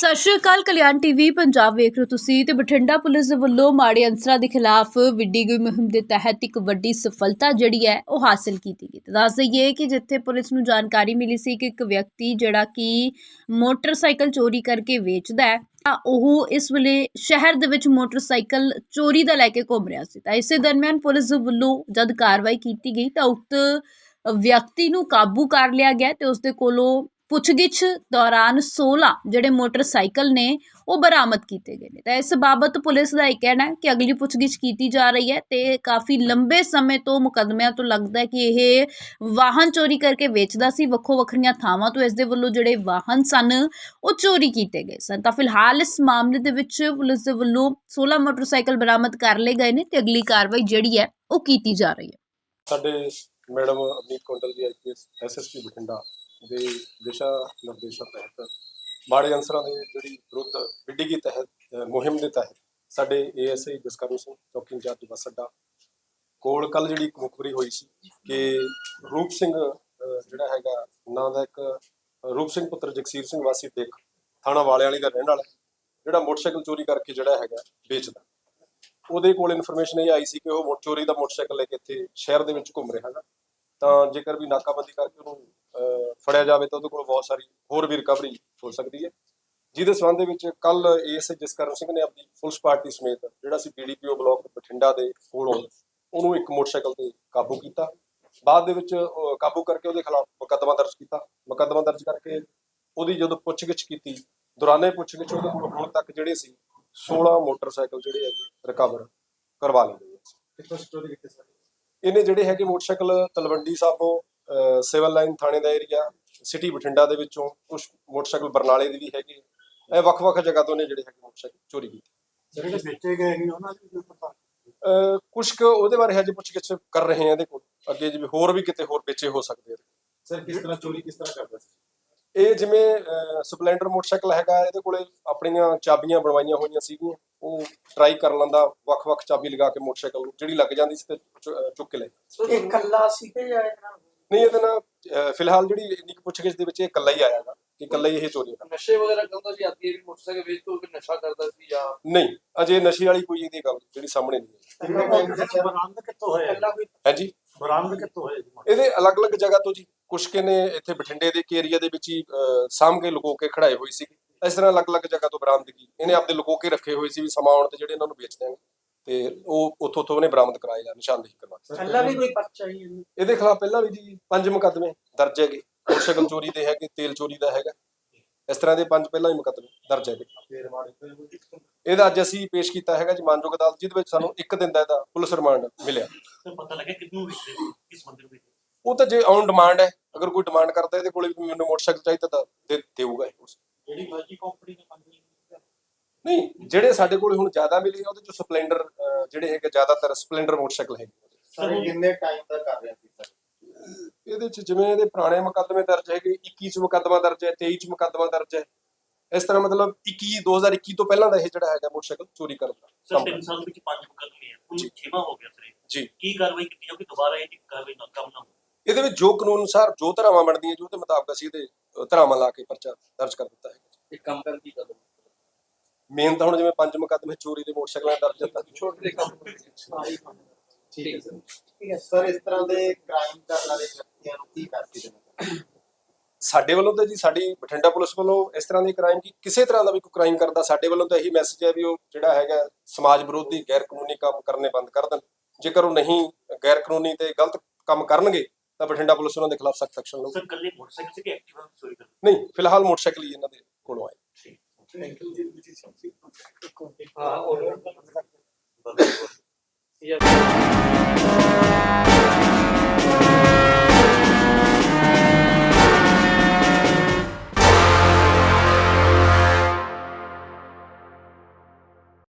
ਸਤਿ ਸ਼੍ਰੀ ਅਕਾਲ, ਕਲਿਆਣ ਟੀਵੀ, ਪੰਜਾਬ ਵੇਖ ਰਹੇ ਹੋ ਤੁਸੀਂ ਤੇ ਬਠਿੰਡਾ ਪੁਲਿਸ ਦੇ ਵੱਲੋਂ ਮਾੜੇ ਅੰਸਰਾਂ ਦੇ ਖਿਲਾਫ ਵਿੱਢੀ ਗਈ ਮੁਹਿੰਮ ਦੇ ਤਹਿਤ ਇੱਕ ਵੱਡੀ ਸਫਲਤਾ ਜਿਹੜੀ ਹੈ, ਉਹ ਹਾਸਲ ਕੀਤੀ ਗਈ। ਤੇ ਦੱਸ ਦਈਏ ਕਿ ਜਿੱਥੇ ਪੁਲਿਸ ਨੂੰ ਜਾਣਕਾਰੀ ਮਿਲੀ ਸੀ ਕਿ ਇੱਕ ਵਿਅਕਤੀ ਜਿਹੜਾ ਕਿ ਮੋਟਰਸਾਈਕਲ ਚੋਰੀ ਕਰਕੇ ਵੇਚਦਾ ਹੈ, ਤਾਂ ਉਹ ਇਸ ਵੇਲੇ ਸ਼ਹਿਰ ਦੇ ਵਿੱਚ ਮੋਟਰਸਾਈਕਲ ਚੋਰੀ ਦਾ ਲੈ ਕੇ ਘੁੰਮ ਰਿਹਾ ਸੀ। ਤਾਂ ਇਸੇ ਦਰਮਿਆਨ ਪੁਲਿਸ ਵੱਲੋਂ ਜਦ ਕਾਰਵਾਈ ਕੀਤੀ ਗਈ, ਤਾਂ ਉਕਤ ਵਿਅਕਤੀ ਨੂੰ ਕਾਬੂ ਕਰ ਲਿਆ ਗਿਆ ਤੇ ਉਸ ਦੇ ਕੋਲੋਂ ਪੁੱਛਗਿੱਛ ਦੌਰਾਨ 16 ਜਿਹੜੇ ਮੋਟਰਸਾਈਕਲ ਨੇ, ਉਹ ਬਰਾਮਦ ਕੀਤੇ ਗਏ ਨੇ। ਤਾਂ ਇਸ ਬਾਬਤ ਪੁਲਿਸ ਦਾ ਇਹ ਕਹਿਣਾ ਹੈ ਕਿ ਅਗਲੀ ਪੁੱਛਗਿੱਛ ਕੀਤੀ ਜਾ ਰਹੀ ਹੈ ਤੇ ਕਾਫੀ ਲੰਬੇ ਸਮੇਂ ਤੋਂ ਮੁਕੱਦਮਿਆਂ ਤੋਂ ਲੱਗਦਾ ਹੈ ਕਿ ਇਹ ਵਾਹਨ ਚੋਰੀ ਕਰਕੇ ਵੇਚਦਾ ਸੀ। ਵੱਖੋ ਵੱਖਰੀਆਂ ਥਾਵਾਂ ਤੋਂ ਇਸ ਦੇ ਵੱਲੋਂ ਜਿਹੜੇ ਵਾਹਨ ਸਨ, ਉਹ ਚੋਰੀ ਕੀਤੇ ਗਏ ਸਨ। ਤਾਂ ਫਿਲਹਾਲ ਇਸ ਮਾਮਲੇ ਦੇ ਵਿੱਚ ਪੁਲਿਸ ਦੇ ਵੱਲੋਂ 16 ਮੋਟਰਸਾਈਕਲ ਬਰਾਮਦ ਕਰ ਲਏ ਗਏ ਨੇ ਤੇ ਅਗਲੀ ਕਾਰਵਾਈ ਜਿਹੜੀ ਹੈ, ਉਹ ਕੀਤੀ ਜਾ ਰਹੀ ਹੈ। ਸਾਡੇ ਮੈਡਮ ਅਮਨੀਤ ਕੌਂਡਲ ਜੀ ਐਸਐਸਪੀ ਬਠਿੰਡਾ ਦੇ ਦਿਸ਼ਾ ਨਿਰਦੇਸ਼ਾਂ ਤਹਿਤ ਮਾੜੇ ਅੰਸਰਾਂ ਦੇ ਜਿਹੜੀ ਵਿਰੁੱਧ ਵਿੱਢੀ ਤਹਿਤ ਮੁਹਿੰਮ ਦੇ ਤਹਿਤ ਸਾਡੇ ਏਐਸਆਈ ਜਸਕਰਨ ਸਿੰਘ, ਚੌਕੀ ਇੰਚਾਰਜ ਬੱਸ ਅੱਡਾ ਕੋਲ ਕੱਲ ਜਿਹੜੀ ਮੁਖਬਰੀ ਹੋਈ ਸੀ ਕਿ ਰੂਪ ਸਿੰਘ ਜਿਹੜਾ ਹੈਗਾ, ਨਾਂ ਦਾ ਇੱਕ ਰੂਪ ਸਿੰਘ ਪੁੱਤਰ ਜਗਸੀਰ ਸਿੰਘ ਵਾਸੀ ਦੇਖ ਥਾਣਾ ਵਾਲਿਆਂ ਵਾਲੀ ਦਾ ਰਹਿਣ ਵਾਲਾ ਜਿਹੜਾ ਮੋਟਰਸਾਈਕਲ ਚੋਰੀ ਕਰਕੇ ਜਿਹੜਾ ਹੈਗਾ ਵੇਚਦਾ। ਉਹਦੇ ਕੋਲ ਇਨਫੋਰਮੇਸ਼ਨ ਇਹ ਆਈ ਸੀ ਕਿ ਉਹ ਚੋਰੀ ਦਾ ਮੋਟਰਸਾਈਕਲ ਲੈ ਕੇ ਇੱਥੇ ਸ਼ਹਿਰ ਦੇ ਵਿੱਚ ਘੁੰਮ ਰਿਹਾ ਹੈਗਾ। ਤਾਂ ਜੇਕਰ ਵੀ ਨਾਕਾਬੰਦੀ ਕਰਕੇ ਉਹਨੂੰ ਫੜਿਆ ਜਾਵੇ ਤਾਂ ਉਹਦੇ ਕੋਲ ਬਹੁਤ ਸਾਰੀ ਹੋਰ ਵੀ ਰਿਕਵਰੀ ਹੋ ਸਕਦੀ ਹੈ। ਜਿਹਦੇ ਸੰਬੰਧ ਦੇ ਵਿੱਚ ਕੱਲ ਏਐਸਏ ਜਸਕਰਨ ਸਿੰਘ ਨੇ ਆਪਣੀ ਪੁਲਿਸ ਪਾਰਟੀ ਸਮੇਤ ਜਿਹੜਾ ਸੀ ਬੀਡੀਪੀਓ ਬਲਾਕ ਬਠਿੰਡਾ ਦੇ ਕੋਲੋਂ ਉਹਨੂੰ ਇੱਕ ਮੋਟਰਸਾਈਕਲ ਤੇ ਕਾਬੂ ਕੀਤਾ। ਬਾਅਦ ਦੇ ਵਿੱਚ ਕਾਬੂ ਕਰਕੇ ਉਹਦੇ ਖਿਲਾਫ ਮੁਕੱਦਮਾ ਦਰਜ ਕੀਤਾ। ਮੁਕੱਦਮਾ ਦਰਜ ਕਰਕੇ ਉਹਦੀ ਜਦੋਂ ਪੁੱਛਗਿੱਛ ਕੀਤੀ, ਦੌਰਾਨੇ ਪੁੱਛਗਿੱਛ ਉਹਦੇ ਕੋਲ ਹੁਣ ਤੱਕ ਜਿਹੜੇ ਸੀ 16 ਮੋਟਰਸਾਈਕਲ ਜਿਹੜੇ ਹੈਗੇ ਰਿਕਵਰ ਕਰਵਾ ਲਏ ਗਏ ਕਿੱਥੋਂ ਸਟੋਰੀ ਕਿੱਥੇ ਸਰ। ਇਹਨੇ ਜਿਹੜੇ ਹੈਗੇ ਮੋਟਰਸਾਈਕਲ ਤਲਵੰਡੀ ਸਾਬੋਂ ਸਿਵਲ ਲਾਈਨ ਥਾਣੇ ਦਾ ਏਰੀਆ ਸਿਟੀ ਬਠਿੰਡਾ ਦੇ ਵਿੱਚੋਂ ਕੁਝ ਮੋਟਰਸਾਈਕਲ ਬਰਨਾਲੇ ਦੇ ਵੀ ਹੈਗੇ। ਇਹ ਵੱਖ-ਵੱਖ ਜਗ੍ਹਾ ਤੋਂ ਨੇ ਜਿਹੜੇ ਹੈਗੇ ਮੋਟਰਸਾਈਕਲ ਚੋਰੀ ਕੀਤੇ। ਜਿਹੜੇ ਵੇਚੇ ਗਏ ਨੇ ਉਹਨਾਂ ਦੀ ਕੋਈ ਪਤਾ? ਕੁਛ ਕੁ ਉਹਦੇ ਬਾਰੇ ਹਜੇ ਪੁੱਛਗਿੱਛ ਕਰ ਰਹੇ ਹਾਂ ਇਹਦੇ ਕੋਲ। ਅੱਗੇ ਜਿਵੇਂ ਹੋਰ ਵੀ ਕਿਤੇ ਹੋਰ ਵੇਚੇ ਹੋ ਸਕਦੇ ਆ। ਸਰ ਕਿਸ ਤਰ੍ਹਾਂ ਚੋਰੀ ਕਿਸ ਤਰ੍ਹਾਂ ਕਰਦਾ ਸੀ? ਇਹ ਜਿਵੇਂ ਸਪਲੈਂਡਰ ਮੋਟਰਸਾਈਕਲ ਹੈਗਾ ਇਹਦੇ ਕੋਲੇ ਆਪਣੀਆਂ ਚਾਬੀਆਂ ਬਣਵਾਈਆਂ ਹੋਈਆਂ ਸੀਗੀਆਂ। ਉਹ ਟਰਾਈ ਕਰ ਲੈਂਦਾ ਵੱਖ-ਵੱਖ ਚਾਬੀ ਲਗਾ ਕੇ ਮੋਟਰਸਾਈਕਲ ਨੂੰ ਜਿਹੜੀ ਲੱਗ ਜਾਂਦੀ ਸੀ ਤੇ ਚੁ- ਚੁੱਕ ਕੇ ਲੈ ਜਾਂਦਾ। ਇਹ ਕੱਲਾ ਸੀ ਤੇ ਜਾਂ ਇਹਦੇ ਨਾਲ? ਨਹੀਂ ਇਹਦੇ ਨਾਲ ਅਹ, ਫਿਲਹਾਲ ਜਿਹੜੀ ਇੰਨੀ ਕੁ ਪੁੱਛਗਿੱਛ ਦੇ ਵਿੱਚ ਇਹ ਇਕੱਲਾ ਹੀ ਆਇਆਗਾ ਕਿ ਇਕੱਲਾ ਹੀ ਇਹ ਚੋਰੀ ਕਰਦਾ ਨਸ਼ੇ ਵਗੈਰਾ ਕਰਦਾ ਸੀ ਆਦੀ ਵੀ ਮੋਟਰਸਾਈਕਲ ਵੇਚ ਕੇ ਉਹ ਵੀ ਨਸ਼ਾ ਕਰਦਾ ਸੀ ਜਾਂ? ਨਹੀਂ ਅਜੇ ਨਸ਼ੇ ਵਾਲੀ ਕੋਈ ਇਹਦੀ ਗੱਲ ਜਿਹੜੀ ਸਾਹਮਣੇ ਨਹੀਂ ਹੈ ਬਰਾਮਦ ਕਿੱਥੋਂ ਹੋਇਆ? ਕੱਲਾ ਕੋਈ ਹਾਂਜੀ? ਬਰਾਮਦ ਕਿੱਥੋਂ ਹੋਇਆ ਜੀ? ਇਹਦੇ ਅਲੱਗ-ਅਲੱਗ ਜਗ੍ਹਾ ਤੋਂ ਜੀ। ਕੁਛ ਕੇ ਨੇ ਇੱਥੇ ਬਠਿੰਡੇ ਦੇ ਏਰੀਆ ਦੇ ਵਿੱਚ ਹੀ ਅਹ, ਸਾਂਭ ਕੇ ਲੁਕੋ ਕੇ ਖੜਾਏ ਹੋਈ ਸੀ ਇਸ ਤਰ੍ਹਾਂ ਅਲੱਗ-ਅਲੱਗ ਜਗ੍ਹਾ ਤੋਂ ਬਰਾਮਦਗੀ ਇਹਨੇ ਆਪਦੇ ਲੁਕੋ ਕੇ ਰੱਖੇ ਹੋਏ ਸੀ ਵੀ ਸਮਾਂ ਆਉਣ ਤੇ ਜਿਹੜੇ ਇਹਨਾਂ ਨੂੰ ਵੇਚ ਦਿਆਂਗੇ। ਤੇ ਉਹ ਉੱਥੋਂ ਤੋਂ ਉਹਨੇ ਬਰਾਮਦ ਕਰਾਏ ਜਾਂ ਨਿਸ਼ਾਨਦੇਹੀ ਕਰਵਾ ਦਿੱਤੀ। ਕੱਲਾ ਵੀ ਕੋਈ ਪਰਚਾ ਹੀ ਨਹੀਂ ਇਹਦੇ ਖਿਲਾਫ ਪਹਿਲਾਂ ਵੀ ਜੀ ਪੰਜ ਮੁਕੱਦਮੇ ਦਰਜ ਹੈਗੇ। ਮੋਟਰਸਾਈਕਲ ਚੋਰੀ ਦੇ ਹੈਗੇ ਤੇਲ ਚੋਰੀ ਦਾ ਹੈਗਾ। ਇਸ ਤਰ੍ਹਾਂ ਦੇ ਪੰਜ ਪਹਿਲਾਂ ਹੀ ਮੁਕੱਦਮੇ ਦਰਜ ਮਾੜੇ ਕੋਈ ਇਹਦਾ ਅੱਜ ਅਸੀਂ ਪੇਸ਼ ਕੀਤਾ ਹੈਗਾ ਜੀ ਮਾਨਯੋਗ ਅਦਾਲਤ ਜਿਹਦੇ ਵਿੱਚ ਸਾਨੂੰ ਇੱਕ ਦਿਨ ਦਾ ਇਹਦਾ ਪੁਲਿਸ ਰਿਮਾਂਡ ਮਿਲਿਆ। ਸਰ ਪਤਾ ਲੱਗਿਆ ਕਿੰਨੂੰ ਵੇਚਦੇ ਸੀ, ਕਿਸ ਮੰਦਰ ਵਿੱਚ ਉਹ ਤਾਂ ਜੇ ਔਨ ਡਿਮਾਂਡ ਹੈ ਅਗਰ ਕੋਈ ਡਿਮਾਂਡ ਕਰਦਾ ਇਹਦੇ ਕੋਲੇ ਵੀ ਮੈਨੂੰ ਮੋਟਰਸਾਈਕਲ ਚਾਹੀਦਾ ਤਾਂ ਦੇ ਦੇਊਗਾ ਇਹ ਉਸ। ਜਿਹੜੀ ਮਰਜ਼ੀ ਕੰਪਨੀ ਨੇ ਪੰਜ ਨਹੀਂ ਜਿਹੜੇ ਸਾਡੇ ਕੋਲੇ ਹੁਣ ਜ਼ਿਆਦਾ ਮਿਲੇ ਆ ਉਹਦੇ ਚ ਸਪਲੈਂਡਰ ਅਹ, ਜਿਹੜੇ ਹੈਗੇ ਜ਼ਿਆਦਾਤਰ ਸਪਲੈਂਡਰ ਮੋਟਰਸਾਈਕਲ ਹੈਗੇ ਸਰ ਕਿੰਨੇ ਟਾਈਮ ਦਾ ਕਰ ਰਿਹਾ ਸੀ ਇਹਦੇ ਚ ਜਿਵੇਂ ਇਹਦੇ ਪੁਰਾਣੇ ਮੁਕੱਦਮੇ ਦਰਜ ਹੈਗੇ 21 ਚ ਮੁਕੱਦਮਾ ਦਰਜ ਹੈ 23 ਚ ਮੁਕੱਦਮਾ ਦਰਜ ਹੈ। ਇਸ ਤਰ੍ਹਾਂ ਮਤਲਬ 21 2021 ਤੋਂ ਪਹਿਲਾਂ ਦਾ ਇਹ ਜਿਹੜਾ ਹੈਗਾ ਮੋਟਰਸਾਈਕਲ ਚੋਰੀ ਕਰਨ ਦਾ। ਸਰ ਕੰਮ ਤਿੰਨ ਸਾਲ ਵਿੱਚ ਪੰਜ ਮੁਕੱਦਮੇ ਆ। ਕੁੱਲ ਜੀ। ਛੇਵਾਂ ਹੋ ਗਿਆ ਸਰ ਇਹ। ਜੀ। ਕੀ ਕਾਰਵਾਈ ਕੀਤੀ ਜਾਊਗੀ? ਦੁਬਾਰਾ ਇਹ ਕਾਰਵਾਈ ਨਾ ਕੰਮ ਨਾ ਹੋਵੇ। ਇਹਦੇ ਵਿੱਚ ਜੋ ਕਾਨੂੰਨ ਅਨੁਸਾਰ ਜੋ ਧਾਰਾਵਾਂ ਬਣਦੀਆਂ ਜੋ ਉਹਦੇ ਮੁਤਾਬਕ ਅਸੀਂ ਇਹਦੇ ਧਾਰਾਵਾਂ ਲਾ ਕੇ ਪਰਚਾ ਦਰਜ ਕਰ ਦਿੱਤਾ ਹੈ ਇਹ ਕੰਮ ਕਰਨ ਦੀ ਗੱਲ ਮੇਨ ਤਾਂ ਹੁਣ ਜਿਵੇਂ ਪੰਜ ਮੁਕੱਦਮੇ ਚੋਰੀ ਦੇ ਮੋਟਰਸਾਈਕਲਾਂ ਦਾ ਦਰਜ ਦਿੱਤਾ ਛੋਟੇ ਕੰਮ। ਠੀਕ ਹੈ ਸਰ। ਠੀਕ ਹੈ। ਸਰ ਇਸ ਤਰ੍ਹਾਂ ਦੇ ਕ੍ਰਾਈਮ ਕਰਨ ਵਾਲੇ ਵਿਅਕਤੀਆਂ ਨੂੰ ਕੀ ਕਰਕੇ ਦੇਣਾ ਸਾਡੇ ਵੱਲੋਂ ਤਾਂ ਜੀ ਸਾਡੀ ਬਠਿੰਡਾ ਪੁਲਿਸ ਵੱਲੋਂ ਇਸ ਤਰ੍ਹਾਂ ਦੀ ਕ੍ਰਾਈਮ ਕੀ ਕਿਸੇ ਤਰ੍ਹਾਂ ਦਾ ਵੀ ਕੋਈ ਕ੍ਰਾਈਮ ਕਰਦਾ ਸਾਡੇ ਵੱਲੋਂ ਤਾਂ ਇਹੀ ਮੈਸੇਜ ਹੈ ਵੀ ਉਹ ਜਿਹੜਾ ਹੈਗਾ ਸਮਾਜ ਵਿਰੋਧੀ ਗੈਰ ਕਾਨੂੰਨੀ ਕੰਮ ਕਰਨੇ ਬੰਦ ਕਰ ਦੇਣ। ਜੇਕਰ ਉਹ ਨਹੀਂ ਗੈਰ ਕਾਨੂੰਨੀ ਤੇ ਗਲਤ ਕੰਮ ਕਰਨਗੇ ਤਾਂ ਬਠਿੰਡਾ ਪੁਲਿਸ ਉਹਨਾਂ ਦੇ ਖਿਲਾਫ ਸਖਤ ਐਕਸ਼ਨ ਲਊ ਸਰ ਕੱਲੇ ਮੋਟਰਸਾਈਕਲ ਸੀ ਕਿ ਐਕਟਿਵਾ ਚੋਰੀ ਕਰਦੇ ਨਹੀਂ ਫਿਲਹਾਲ ਮੋਟਰਸਾਈਕਲ ਹੀ ਇਹਨਾਂ ਦੇ ਕੋਲੋਂ ਆਏ। ਹਾਂ ਉਹ ਬਸ। ਇਹ